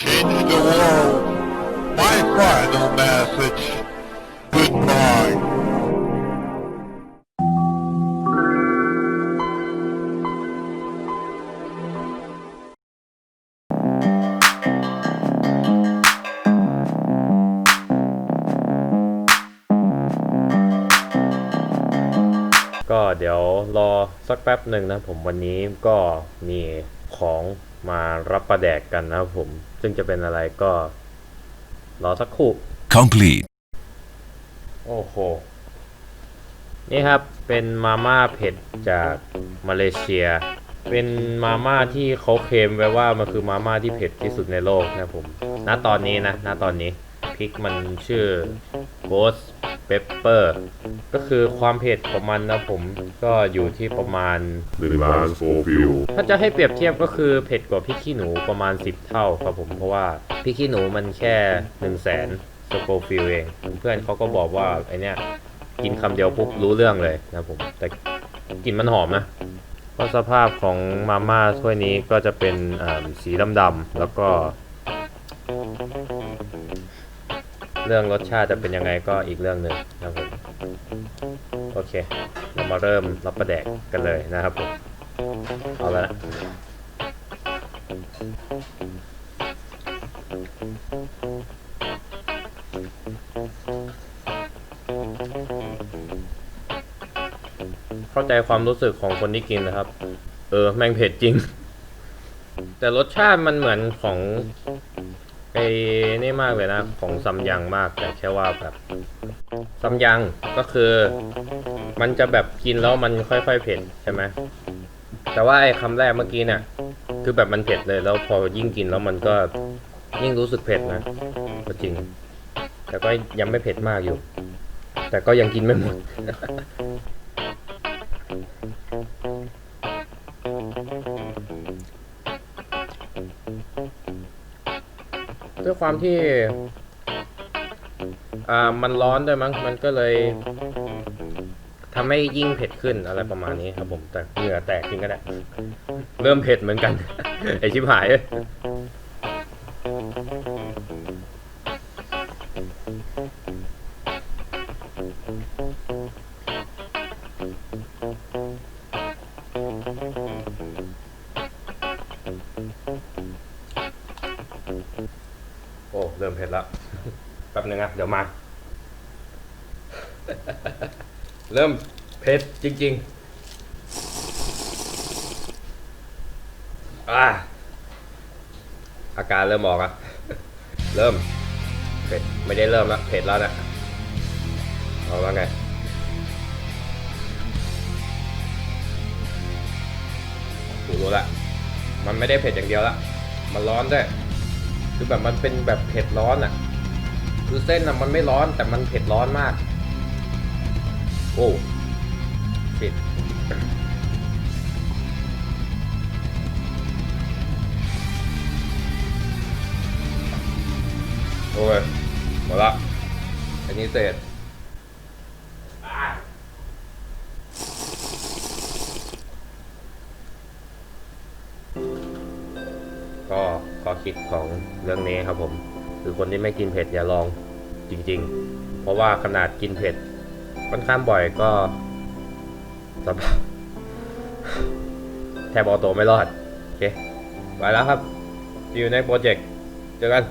Change the world. My final message. Goodbye. ก็เดี๋ยวรอสักแป๊บหนึ่งนะผมวันนี้ก็มีของมารับประแดกกันนะครับผม ซึ่งจะเป็นอะไรก็รอสักครู่ Complete. โอ้โห นี่ครับ เป็นมาม่าเผ็ดจากมาเลเซีย เป็นมาม่าที่เขาเคลมไว้ว่ามันคือมาม่าที่เผ็ดที่สุดในโลกนะครับผม ณ ตอนนี้นะ ณ ตอนนี้ พริกมันชื่อ Ghost Pepper ก็คือความเผ็ดของมันนะผมก็อยู่ที่ประมาณหนึ่งล้านโฟฟิลถ้าจะให้เปรียบเทียบก็คือเผ็ดกว่าพริกขี้หนูประมาณ 10 เท่าครับผมเพราะว่าพริกขี้หนูมันแค่1นึ่งแสนสโกฟิลเองเพื่อนเขาก็บอกว่าไอเนี้ยกินคำเดียวปุ๊บรู้เรื่องเลยนะครับผมแต่กลิ่นมันหอมนะก็สภาพของมาม่าถ้วยนี้ก็จะเป็นอ่าสีดำๆแล้วก็ เรื่องรสชาติจะเป็นยังไงก็อีกเรื่องหนึ่งนะครับผมโอเค เรามาเริ่มรับประแดกกันเลยนะครับผมเอาแล้วนะเข้าใจความรู้สึกของคนที่กินนะครับ เออ แม่งเผ็ดจริง แต่รสชาติมันเหมือนของ ไอ้นี่มากเลยนะของซัมยังมากแต่แค่ว่าแบบซัมยังก็คือ มันจะแบบกินแล้วมันค่อยๆเผ็ดใช่ไหมแต่ว่าไอ้คำแรกเมื่อกี้เนี่ยคือแบบมันเผ็ดเลยแล้วพอยิ่งกินแล้วมันก็ยิ่งรู้สึกเผ็ดนะก็จริง แต่ก็ยังไม่เผ็ดมากอยู่ แต่ก็ยังกินไม่หมด ด้วยความที่ อ่ามันร้อนด้วยมั้ง มันก็เลยทำให้ยิ่งเผ็ดขึ้นอะไรประมาณนี้ครับผม แต่เหงื่อแตกจริงก็ได้ เริ่มเผ็ดเหมือนกัน ไอชิบหายอ้ย โอ้เริ่มเผ็ดแล้วแป๊บนึงนะเดี๋ยวมา เริ่มเผ็ดจริง ๆ อ่าอาการเริ่มออกอะเริ่มเผ็ดไม่ได้เริ่มล้วเผ็ดแล้วนะเอาว่าไงกูรู้ละมันไม่ได้เผ็ดอย่างเดียวละมันร้อนด้วย คือแบบมันเป็นแบบเผ็ดร้อนอะคือเส้นอะมันไม่ร้อนแต่มันเผ็ดร้อนมาก โอ้ชิดโอ้ยหมดละอันนี้เสร็จ คิดของเรื่องนี้ครับผม คือคนที่ไม่กินเผ็ดอย่าลองจริง ๆ เพราะว่าขนาดกินเผ็ดค่อนข้างบ่อยก็สบายแทบเอาตัวไม่รอด โอเค ไปแล้วครับอยู่ในโปรเจกต์ เจอกัน